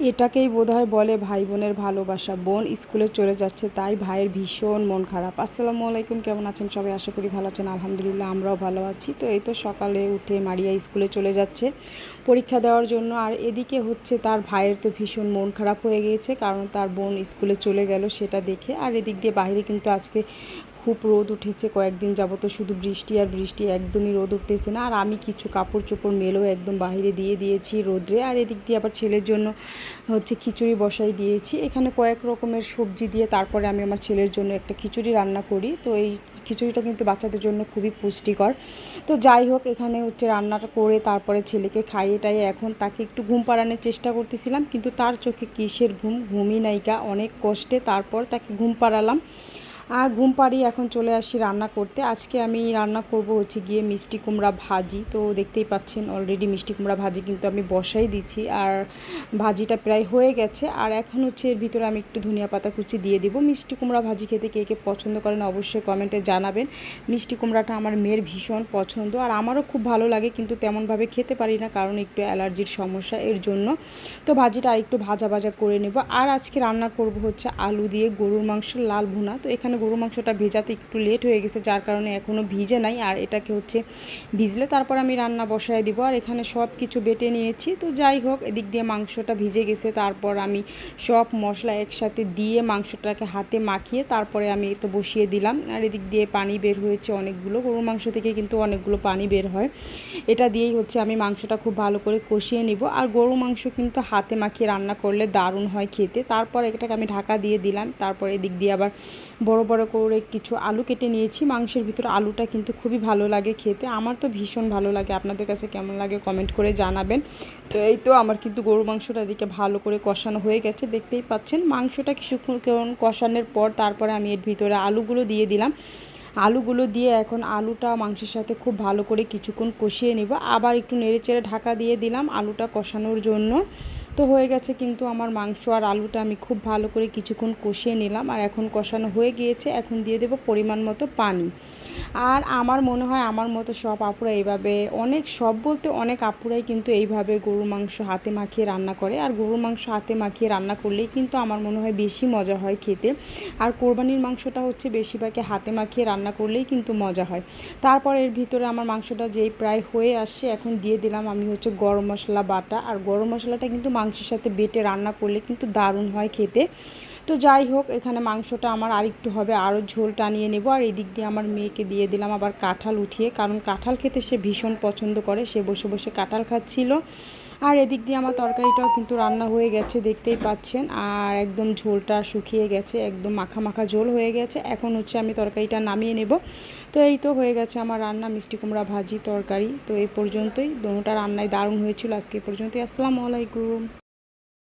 এটাকেই বোধহয় বলে ভাই বোনের ভালোবাসা। বোন স্কুলে চলে যাচ্ছে, তাই ভাইয়ের ভীষণ মন খারাপ। আসসালামু আলাইকুম, কেমন আছেন সবাই? আশা করি ভালো আছেন, আলহামদুলিল্লাহ আমরাও ভালো আছি। তো এই তো সকালে উঠে মারিয়া স্কুলে চলে যাচ্ছে পরীক্ষা দেওয়ার জন্য। আর এদিকে হচ্ছে তার ভাইয়ের তো ভীষণ মন খারাপ হয়ে গিয়েছে, কারণ তার বোন স্কুলে চলে গেল সেটা দেখে। আর এদিক দিয়ে বাইরে কিন্তু আজকে খুব রোদ উঠেছে, কয়েকদিন যাবত শুধু বৃষ্টি আর বৃষ্টি একদমই রোদ উঠতেছে না। আর আমি কিছু কাপড় চোপড় মেলেও একদম বাহিরে দিয়ে দিয়েছি রোদ্রে। আর এদিক দিয়ে আবার ছেলের জন্য হচ্ছে খিচুড়ি বসাই দিয়েছি। এখানে কয়েক রকমের সবজি দিয়ে তারপরে আমি আমার ছেলের জন্য একটা খিচুড়ি রান্না করি। তো এই খিচুড়িটা কিন্তু বাচ্চাদের জন্য খুবই পুষ্টিকর। তো যাই হোক, এখানে হচ্ছে রান্নাটা করে তারপরে ছেলেকে খাইয়ে টাইয়ে এখন তাকে একটু ঘুম পাড়ানোর চেষ্টা করতেছিলাম। কিন্তু তার চোখে কিসের ঘুম? ঘুমই নাইকা অনেক কষ্টে তারপর তাকে ঘুম পাড়ালাম। আর ঘুম পাড়িয়ে এখন চলে আসি রান্না করতে। আজকে আমি রান্না করব হচ্ছে গিয়ে মিষ্টি কুমড়া ভাজি। তো দেখতেই পাচ্ছেন অলরেডি মিষ্টি কুমড়া ভাজি কিন্তু আমি বসাই দিচ্ছি। আর ভাজিটা প্রায় হয়ে গেছে। আর এখন হচ্ছে এর ভিতরে আমি একটু ধনিয়া পাতা কুচি দিয়ে দিব। মিষ্টি কুমড়া ভাজি খেতে কে কে পছন্দ করেন অবশ্যই কমেন্টে জানাবেন। মিষ্টি কুমড়াটা আমার মেয়ের ভীষণ পছন্দ। আর আমারও খুব ভালো লাগে কিন্তু তেমনভাবে খেতে পারি না কারণ একটু অ্যালার্জির সমস্যা এর জন্য। তো ভাজিটা একটু ভাজা ভাজা করে নেব। আর আজকে রান্না করব হচ্ছে আলু দিয়ে গরুর মাংসের লাল ভুনা। তো এখানে গরু মাংসটা ভেজাতে একটু লেট হয়ে গেছে, যার কারণে এখনও ভিজে নাই। আর এটাকে হচ্ছে ভিজলে তারপর আমি রান্না বসায় দিব। আর এখানে সব কিছু বেটে নিয়েছি। তো যাই হোক, এদিক দিয়ে মাংসটা ভিজে গেছে। তারপর আমি সব মশলা একসাথে দিয়ে মাংসটাকে হাতে মাখিয়ে তারপরে আমি তো বসিয়ে দিলাম। আর এদিক দিয়ে পানি বের হয়েছে অনেকগুলো। গরুর মাংস থেকে কিন্তু অনেকগুলো পানি বের হয়। এটা দিয়েই হচ্ছে আমি মাংসটা খুব ভালো করে কষিয়ে নিব। আর গরু মাংস কিন্তু হাতে মাখিয়ে রান্না করলে দারুণ হয় খেতে। তারপর এটাকে আমি ঢাকা দিয়ে দিলাম। তারপর এদিক দিয়ে আবার বড় বড় করে কিছু আলু কেটে নিয়েছি, মাংসের ভিতরে আলুটা কিন্তু খুবই ভালো লাগে খেতে। আমার তো ভীষণ ভালো লাগে, আপনাদের কাছে কেমন লাগে কমেন্ট করে জানাবেন। তো এই তো আমার কিন্তু গরু মাংসটা এদিকে ভালো করে কষানো হয়ে গেছে, দেখতেই পাচ্ছেন। মাংসটা কিছুক্ষণ কষানোর পর তারপরে আমি এর ভিতরে আলুগুলো দিয়ে দিলাম। আলুগুলো দিয়ে এখন আলুটা মাংসের সাথে খুব ভালো করে কিছুক্ষণ কষিয়ে নেব। আবার একটু নেড়ে চেড়ে ঢাকা দিয়ে দিলাম আলুটা কষানোর জন্য। তো হয়ে গেছে, কিন্তু আমার মাংস আর আলুটা আমি খুব ভালো করে কিছুক্ষণ কষিয়ে নিলাম। আর এখন কষানো হয়ে গিয়েছে, এখন দিয়ে দেবো পরিমাণ মতো পানি। আর আমার মনে হয় আমার মতো সব আপুরা এইভাবে, অনেক সব বলতে অনেক আপুরাই কিন্তু এইভাবে গরুর মাংস হাতে মাখিয়ে রান্না করে। আর গরুর মাংস হাতে মাখিয়ে রান্না করলেই কিন্তু আমার মনে হয় বেশি মজা হয় খেতে। আর কোরবানির মাংসটা হচ্ছে বেশিরভাগই হাতে মাখিয়ে রান্না করলেই কিন্তু মজা হয়। তারপর এর ভিতরে আমার মাংসটা যেই প্রায় হয়ে আসছে, এখন দিয়ে দিলাম আমি হচ্ছে গরম মশলা বাটা। আর গরম মশলাটা কিন্তু মাংসের সাথে বেটে রান্না করলে কিন্তু দারুণ হয় খেতে। তো যাই হোক, এখানে মাংসটা আমার আরেকটু হবে আরও ঝোল টানিয়ে নেব। আর এদিক দিয়ে আমার মেয়েকে দিয়ে দিলাম আবার কাঁঠাল উঠিয়ে, কারণ কাঁঠাল খেতে সে ভীষণ পছন্দ করে, সে বসে বসে কাঁঠাল খাচ্ছিল। আর এদিক দিয়ে আমার তরকারিটাও কিন্তু রান্না হয়ে গেছে, দেখতেই পাচ্ছেন। আর একদম ঝোলটা শুকিয়ে গেছে, একদম মাখা মাখা ঝোল হয়ে গেছে। এখন হচ্ছে আমি তরকারিটা নামিয়ে নেব। তো এই তো হয়ে গেছে আমার রান্না, মিষ্টি কুমড়া ভাজি, তরকারি। তো এই পর্যন্তই, দোনোটা রান্নায় দারুণ হয়েছিল আজকে পর্যন্তই। আসসালামু আলাইকুম।